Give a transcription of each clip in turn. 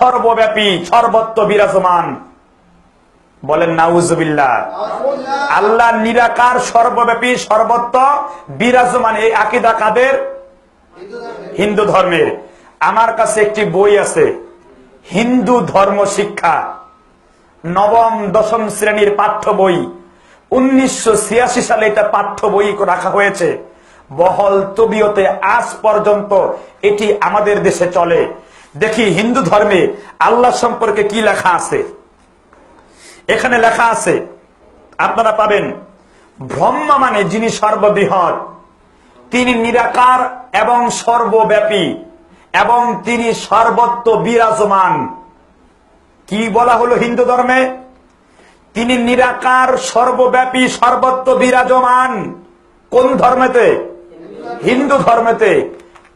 সর্বব্যাপী সর্বত্র বিরাজমান। বলেন নাউজুবিল্লাহ। আল্লাহ নিরাকার সর্বব্যাপী সর্বত্র বিরাজমান এই আকিদা কাদের? হিন্দু ধর্মের। আমার কাছে একটি বই আছে হিন্দু ধর্ম শিক্ষা। নবম দশম শ্রেণির পাঠ্য বই। উনিশশো ছিয়াশি সালে এটা পাঠ্য বই রাখা হয়েছে। বহল তবিয়তে আজ পর্যন্ত এটি আমাদের দেশে চলে। দেখি হিন্দু ধর্মে আল্লাহ সম্পর্কে কি লেখা আছে? এখানে লেখা আছে, আপনারা পাবেন, ব্রহ্মা মানে যিনি সর্ববৃহৎ, তিনি নিরাকার এবং সর্বব্যাপী, এবং তিনি সর্বত্র বিরাজমান। কি বলা হলো হিন্দু ধর্মে? তিনি নিরাকার, সর্বব্যাপী, সর্বত্র বিরাজমান। কোন ধর্মেতে? হিন্দু ধর্মেতে।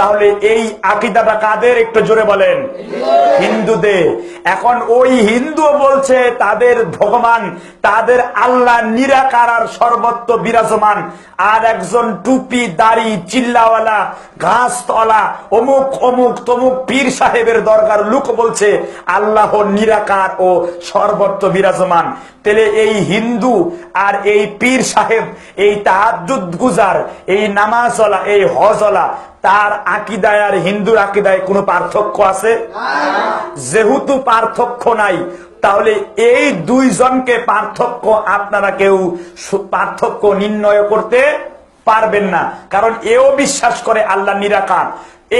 তাহলে এই আকিদাটা কাদের একটু জোরে বলেন? হিন্দুদের। এখন ওই হিন্দু বলছে তাদের ভগবান, তাদের আল্লাহ নিরাকার সর্বত্র বিরাজমান। আর একজন টুপি, দাড়ি, চিল্লাওয়ালা ঘাস তলা অমুক অমুক, তমুক পীর সাহেবের দরকার লোক বলছে, আল্লাহ নিরাকার ও সর্বত্র বিরাজমান। তাহলে এই হিন্দু আর এই পীর সাহেব, এই তাহাজুদ গুজার, এই নামাজলা এই হজলা তার আকিদায় আর হিন্দুর আকিদায় কোনো পার্থক্য আছে? যেহেতু পার্থক্য নাই তাহলে এই দুইজনকে পার্থক্য আপনারা কেউ পার্থক্য নির্ণয় করতে পারবেন না। কারণ এও বিশ্বাস করে আল্লাহ নিরাকার।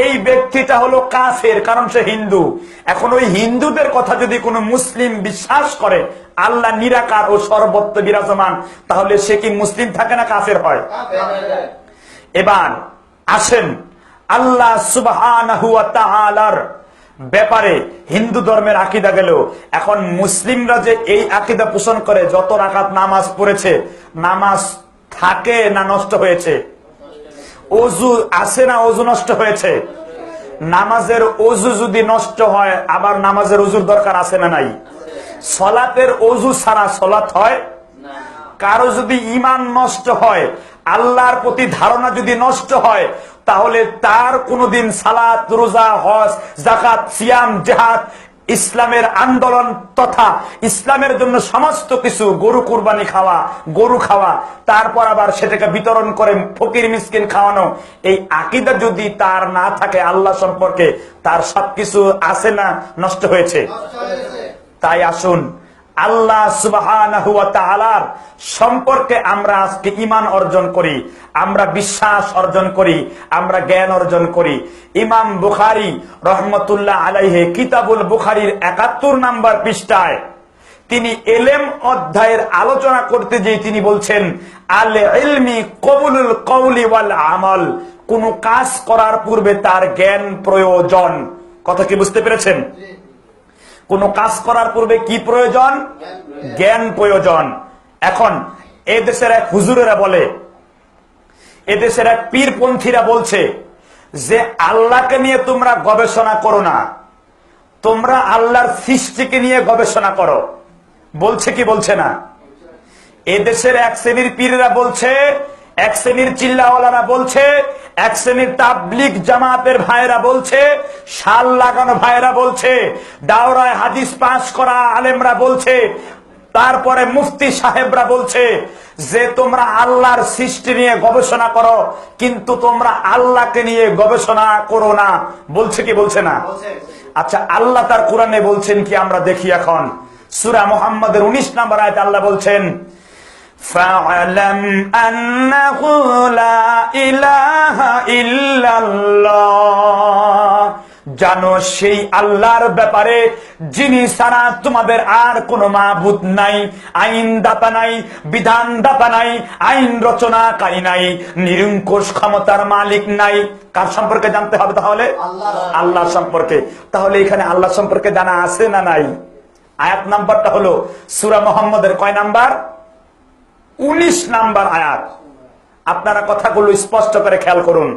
এই ব্যক্তিটা হলো কাফের কারণ সে হিন্দু। এখন ওই হিন্দুদের কথা যদি কোনো মুসলিম বিশ্বাস করে আল্লাহ নিরাকার ও সর্বত্র বিরাজমান তাহলে সে কি মুসলিম থাকে না কাফের হয়? এবার আসেন আল্লাহ সুবহানার ব্যাপারে হিন্দু ধর্মের আকিদা গেল এখন মুসলিমরা যে এই আকিদা পোষণ করে, যত রাকাত নামাজ পড়েছে, নামাজ থাকে না নষ্ট হয়েছে? অজু আছে না অজু নষ্ট হয়েছে? নামাজের অজু যদি নষ্ট হয়, আবার নামাজের অজুর দরকার আছে না নাই? সলাতের অজু ছাড়া সলাত হয়? কারও যদি ইমান নষ্ট হয়, আল্লাহর প্রতি ধারণা যদি নষ্ট হয় তাহলে তার কোনোদিন সালাত, রোজা, হজ জাকাত সিয়াম, জেহাদ, ইসলামের আন্দোলন তথা ইসলামের জন্য সমস্ত কিছু গরু কুরবানি খাওয়া, গরু খাওয়া, তারপর আবার সেটাকে বিতরণ করে ফকির, মিসকিন খাওয়ানো, এই আকিদা যদি তার না থাকে আল্লাহ সম্পর্কে, তার সবকিছু আছে না নষ্ট হয়েছে? তাই আসুন আল্লাহ তাআলার সম্পর্কে আমরা আজকে ঈমান অর্জন করি, আমরা বিশ্বাস অর্জন করি, আমরা জ্ঞান অর্জন করি। ইমাম বুখারী রহমতুল্লাহ আলাইহে কিতাবুল বুখারীর 71 নাম্বার পৃষ্ঠায় তিনি এলেম অধ্যায়ের আলোচনা করতে যে তিনি বলছেন, আল ইলমি কবুলুল কৌলি ওয়াল আমল। কোন কাজ করার পূর্বে তার জ্ঞান প্রয়োজন। কথা কি বুঝতে পেরেছেন? কোন কাজ করার পূর্বে কি প্রয়োজন? জ্ঞান প্রয়োজন। এখন, এ দেশের এক হুজুরেরা বলে এদেশের এক পীরপন্থীরা বলছে যে, আল্লাহকে নিয়ে তোমরা গবেষণা করো না। তোমরা আল্লাহর সৃষ্টিকে নিয়ে গবেষণা করো। বলছে কি বলছে না? এদেশের এক শ্রেণির পীরেরা বলছে এক শ্রেণির চিল্লাওয়ালারা বলছে, এক শ্রেণির তাবলিক জামাতের ভাইরা বলছে, শাল লাগানো ভাইরা বলছে, দাওরায় হাদিস পাস করা আলেমরা বলছে, তারপরে মুফতি সাহেবরা বলছে যে, তোমরা আল্লাহর সৃষ্টি নিয়ে গবেষণা করো, কিন্তু তোমরা আল্লাহকে নিয়ে গবেষণা করো না। বলছে কি, বলছে না? আচ্ছা আল্লাহ তার কোরআনে বলছেন কি, আমরা দেখি এখন। সুরা মোহাম্মদের উনিশ নম্বর আয়তে আল্লাহ বলছেন فاعلم أنه لا إله إلا الله জানো সেই আল্লাহর ব্যাপারে যিনি সারা তোমাদের আর কোনো মাবুদ নাই আইন দাতা নাই বিধান দাতা নাই আইন রচনাকারী নাই নিরঙ্কুশ ক্ষমতার মালিক নাই কার সম্পর্কে জানতে হবে তাহলে আল্লাহ সম্পর্কে তাহলে এখানে আল্লাহ সম্পর্কে জানা আছে না নাই আয়াত নাম্বারটা হলো সুরা মোহাম্মদের কয় নাম্বার উনিশ নাম্বার আয়াত। আপনারা কথাগুলো স্পষ্ট করে খেয়াল করুন।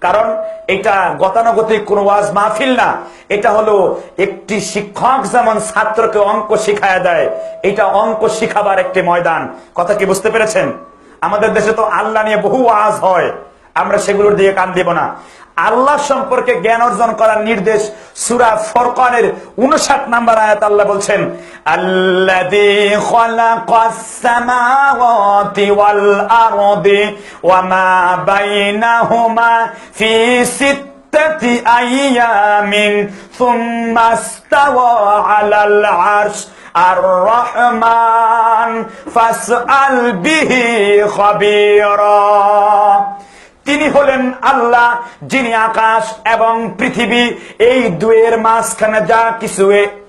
কারণ এটা গতানুগতিক কোন ওয়াজ মাহফিল না। এটা হলো একটি শিক্ষক যেমন ছাত্রকে অঙ্ক শিখায় দেয়, এটা অঙ্ক শিখাবার একটি ময়দান। কথা কি বুঝতে পেরেছেন? আমাদের দেশে তো আল্লাহ নিয়ে বহু ওয়াজ হয়। আমরা সেগুলোর দিকে কান দিব না। আল্লাহ সম্পর্কে জ্ঞান অর্জন করার নির্দেশ সুরা ফরকানের উনষাট নাম্বার আয়াত আল্লাহ বলছেন সিত্তাতি আইয়ামিন তিনি হলেন আল্লাহ যিনি আকাশ এবং পৃথিবী এই দুয়ের মাঝখানে যা কিছু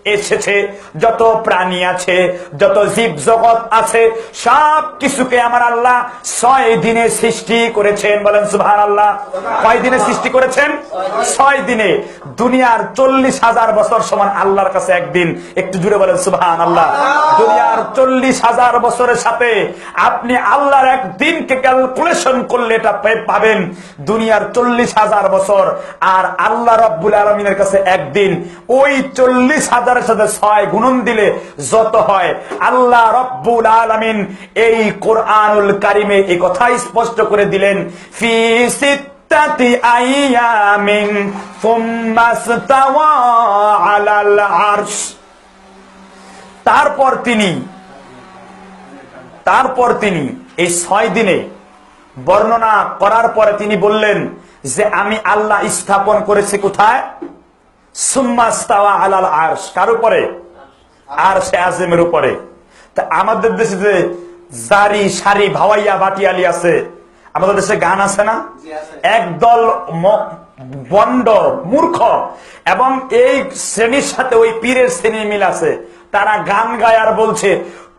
এসেছে, যত প্রাণী আছে, যত জীব জগৎ আছে, সব কিছুকে আমার আল্লাহ ছয় দিনে সৃষ্টি করেছেন। বলেন সুভান আল্লাহ কয় দিনে সৃষ্টি করেছেন? ছয় দিনে। দুনিয়ার চল্লিশ হাজার বছর সমান আল্লাহর কাছে একদিন। একটু জুড়ে বলেন সুভান আল্লাহ দুনিয়ার চল্লিশ হাজার বছরের সাথে আপনি আল্লাহর একদিনকে ক্যালকুলেশন করলে এটা পাবেন। দুনিয়ার চল্লিশ হাজার বছর। আর আল্লাহ রব্বুল আলমিনের কাছে একদিন। ওই চল্লিশ হাজারের সাথে ছয় গুণন দিলে যত হয়। আল্লাহ রব্বুল আলমিন এই কোরআনুল কারিমে এই কথাই স্পষ্ট করে দিলেন তারপর তিনি তারপর তিনি এই ছয় দিনে বর্ণনা করার পরে তিনি বললেন যে, আমি আল্লাহ স্থাপন করেছি কোথায়? সুম্মাস্তাওয়া আলাল আরশ। কার উপরে? আর আজমের উপরে। তা আমাদের দেশে যে জারি সারি ভাওয়াইয়া বাটিয়ালি আছে আমাদের দেশে গান আছে না? একদল বন্ড মূর্খ এবং এই শ্রেণির সাথে ওই পীরের শ্রেণির মিল আছে। তারা গান গায় আর বলছে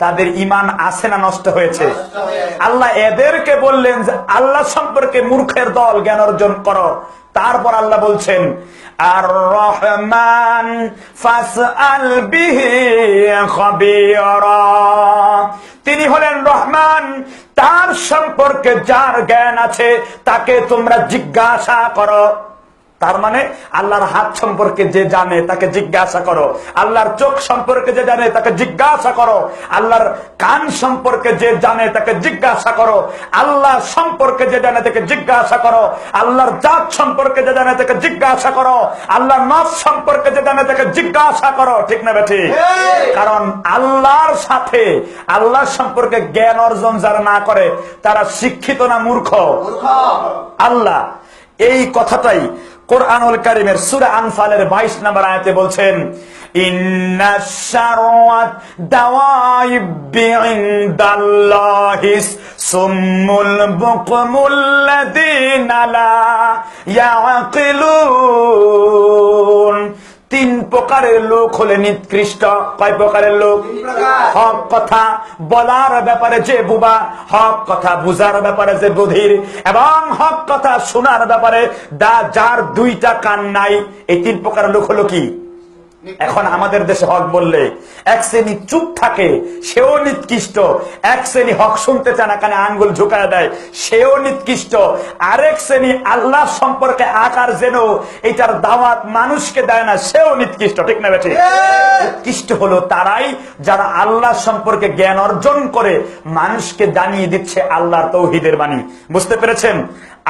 তাদের ইমান আছে না নষ্ট হয়েছে? আল্লাহ এদেরকে বললেন যে, আল্লাহ সম্পর্কে মূর্খের দল জ্ঞান অর্জন করো। তারপর আল্লাহ বলছেন আর রহমান তিনি হলেন রহমান, তার সম্পর্কে যার জ্ঞান আছে, তাকে তোমরা জিজ্ঞাসা করো। তার মানে আল্লাহর হাত সম্পর্কে যে জানে তাকে জিজ্ঞাসা করো। আল্লাহর চোখ সম্পর্কে যে জানে তাকে জিজ্ঞাসা করো। আল্লাহর কান সম্পর্কে যে জানে তাকে জিজ্ঞাসা করো। আল্লাহ সম্পর্কে যে জানে তাকে জিজ্ঞাসা করো। আল্লাহর জাত সম্পর্কে যে জানে তাকে জিজ্ঞাসা করো। আল্লাহর নফ সম্পর্কে যে জানে তাকে জিজ্ঞাসা করো। ঠিক না বেঠি কারণ আল্লাহর সাথে আল্লাহ সম্পর্কে জ্ঞান অর্জন যারা না করে তারা শিক্ষিত না মূর্খ। আল্লাহ এই কথাটাই কোরআনুল কারিমের সুরা আনফালের 22 নম্বর আয়াতে বলছেন ইন্না তিন প্রকারের লোক হলে নিকৃষ্ট। কয় প্রকারের লোক? হক কথা বলার ব্যাপারে যে বুবা হক কথা বুঝার ব্যাপারে যে বধির এবং হক কথা শোনার ব্যাপারে দা যার দুইটা কান নাই এই তিন প্রকারের লোক হলো কি? এখন আমাদের দেশে হক বললে এক শ্রেণি চুপ থাকে সেও নিকৃষ্ট। এক শ্রেণি হক শুনতে চায় না কানে আঙ্গুল ঝুঁকায় দেয় সেও নিকৃষ্ট। আরেক শ্রেণি আল্লাহ সম্পর্কে আকার যেন এটার দাওয়াত মানুষকে দেয় না সেও নিকৃষ্ট। ঠিক না বেঠে? উৎকৃষ্ট হলো তারাই যারা আল্লাহ সম্পর্কে জ্ঞান অর্জন করে মানুষকে জানিয়ে দিচ্ছে আল্লাহর তৌহিদের বাণী। বুঝতে পেরেছেন?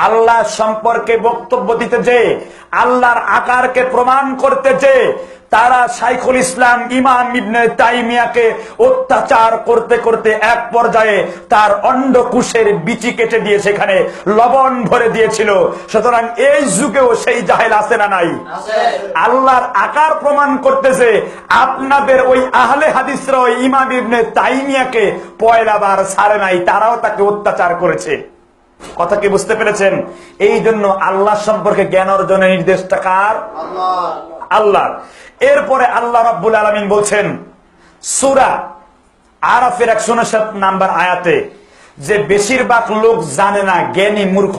আল্লাহ সম্পর্কে বক্তব্য দিতে যে আল্লাহর আকারকে প্রমাণ করতে যে তারা সাইখুল ইসলাম ইমাম ইবনে তাইমিয়াকে অত্যাচার করতে করতে এক পর্যায়ে তার অন্ডকুশের বিচি কেটে দিয়ে সেখানে লবণ ভরে দিয়েছিল। সুতরাং এই যুগেও সেই জাহেল আছে না নাই? আল্লাহর আকার প্রমাণ করতেছে আপনাদের ওই আহলে হাদিসরা ওই ইমাম ইবনে তাইমিয়াকে পয়লাবার ছাড়ে নাই তারাও তাকে অত্যাচার করেছে। কথা কি বুঝতে পেরেছেন? এই জন্য আল্লাহ সম্পর্কে জ্ঞান অর্জনের নির্দেশটা কার? আল্লাহ। এরপরে আল্লাহ রাব্বুল আলমিন বলছেন সুরা আরাফের একশো সাত নাম্বার আয়াতে যে বেশিরভাগ লোক জানে না জ্ঞানী মূর্খ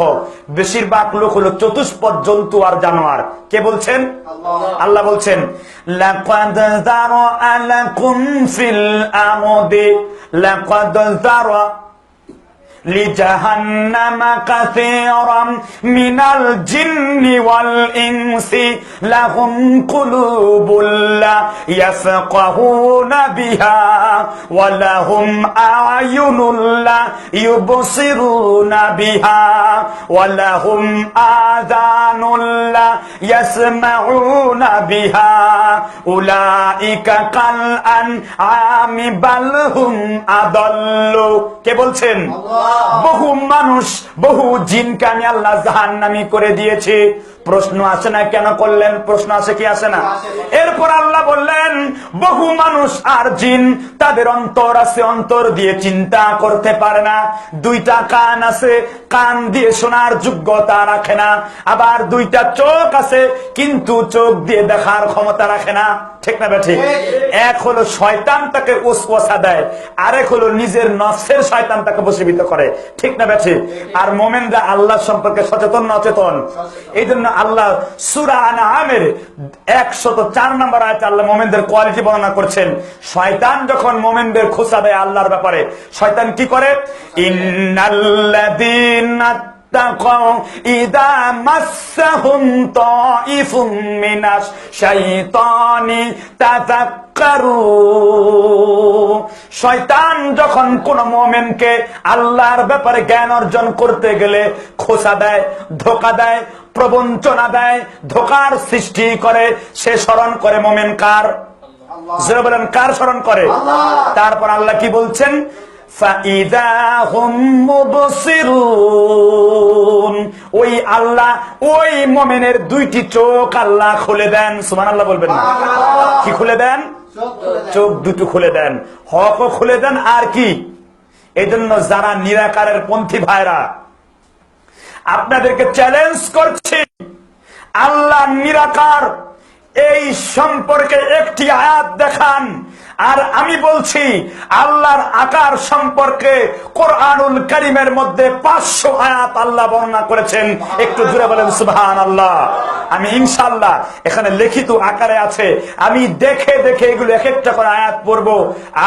বেশিরভাগ লোক হলো চতুষ্পদ জন্তু আর জানোয়ার। কে বলছেন? আল্লাহ। বলছেন লাকাদ যারা লাকুম ফিল আমদি লাকাদ যারা لجهنم كثيرا من الجن والإنس لهم قلوب لا يفقهون بها ولهم أعين لا يبصرون بها ولهم آذان لا يسمعون بها أولئك كالأنعام بل هم أضل কে বলছেন বহু মানুষ বহু জিনকে আমি আল্লাহ জাহান্নামি করে দিয়েছি। প্রশ্ন আসে না কেন করলেন? প্রশ্ন আসে কি আসে না? এরপর আল্লাহ বললেন, বহু মানুষ আর জিন তাদের অন্তর আছে, অন্তর দিয়ে চিন্তা করতে পারে না। দুইটা কান আছে, কান দিয়ে শোনার যোগ্যতা রাখে না। আবার দুইটা চোখ আছে, কিন্তু চোখ দিয়ে দেখার ক্ষমতা রাখে না। ঠিক না বেঠি এক হলো শয়তান তাকে ওসওয়াসা দেয়, আরেক হলো নিজের নফসের শয়তান তাকে বসীভূত করে। ঠিক না বেঠি আর মোমেনরা আল্লাহ সম্পর্কে সচেতন অচেতন এই জন্য আল্লাহ সুরা আনামের একশত চার নম্বর আয়তে আল্লাহ মোমেনদের কোয়ালিটি বর্ণনা করছেন। শয়তান যখন মোমেনদের খোঁচা দেয় আল্লাহর ব্যাপারে, শয়তান কি করে? ইন্নাল্লাযীনা اتقوا إذا مسهم طائف من الشيطان تذكروا শয়তান যখন কোন মোমেনকে আল্লাহর ব্যাপারে জ্ঞান অর্জন করতে গেলে খোসা দেয় ধোকা দেয় প্রবঞ্চনা দেয় ধোকার সৃষ্টি করে সে স্মরণ করে মোমেন কার জোরে বলেন কার স্মরণ করে তারপর আল্লাহ কি বলছেন فَإِذَا هُمْ مُبْصِرُونَ ওই আল্লাহ ওই মোমেনের দুইটি চোখ আল্লাহ খুলে দেন। সুমান আল্লাহ বলবেন কি খুলে দেন? চোখ দুটো খুলে দেন। হকও খুলে দেন আর কি? এই জন্য যারা নিরাকারের পন্থী ভাইরা আপনাদেরকে চ্যালেঞ্জ করছি আল্লাহ নিরাকার এই সম্পর্কে একটি আয়াত দেখান। আর আমি বলছি, আল্লাহর আকার সম্পর্কে কোরআনুল করিমের মধ্যে পাঁচশো আয়াত আল্লাহ বর্ণনা করেছেন। একটু জুড়ে বলেন সুবহান আল্লাহ আমি ইনশাল্লাহ এখানে লিখিত আকারে আছে। আমি দেখে দেখে এগুলো এক একটা করে আয়াত পড়ব।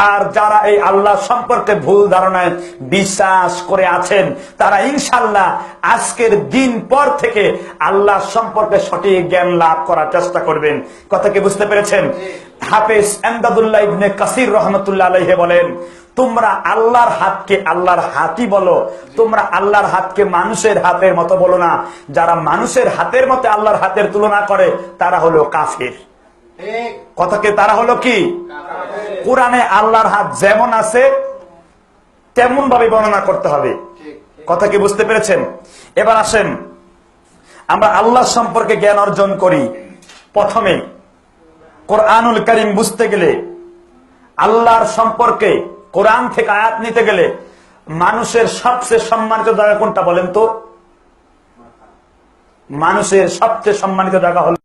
আর যারা এই আল্লাহ সম্পর্কে ভুল ধারণায় বিশ্বাস করে আছেন, তারা ইনশাল্লাহ আজকের দিন পর থেকে আল্লাহ সম্পর্কে সঠিক জ্ঞান লাভ করার চেষ্টা করবেন। কথা কি বুঝতে পেরেছেন? হাফেজ এমদাদুল্লাহ ইবনে কাসির রহমতুল্লাহ আলাইহে বলেন তোমরা আল্লাহর হাতকে আল্লাহর হাতই বলো তোমরা আল্লাহর হাতকে মানুষের হাতের মতো বলো না। যারা মানুষের হাতের মতো আল্লাহর হাতের তুলনা করে তারা হলো কাফির। কথাকে তারা হলো কি? কোরআনে আল্লাহর হাত যেমন আছে তেমন ভাবে বর্ণনা করতে হবে। কথা কি বুঝতে পেরেছেন? এবার আসেন আমরা আল্লাহ সম্পর্কে জ্ঞান অর্জন করি। প্রথমে কোরআনুল করিম বুঝতে গেলে, আল্লাহর সম্পর্কে কোরআন থেকে আয়াত নিতে গেলে মানুষের সবচেয়ে সম্মানিত জায়গা কোনটা বলেন তো? মানুষের সবচেয়ে সম্মানিত জায়গা হল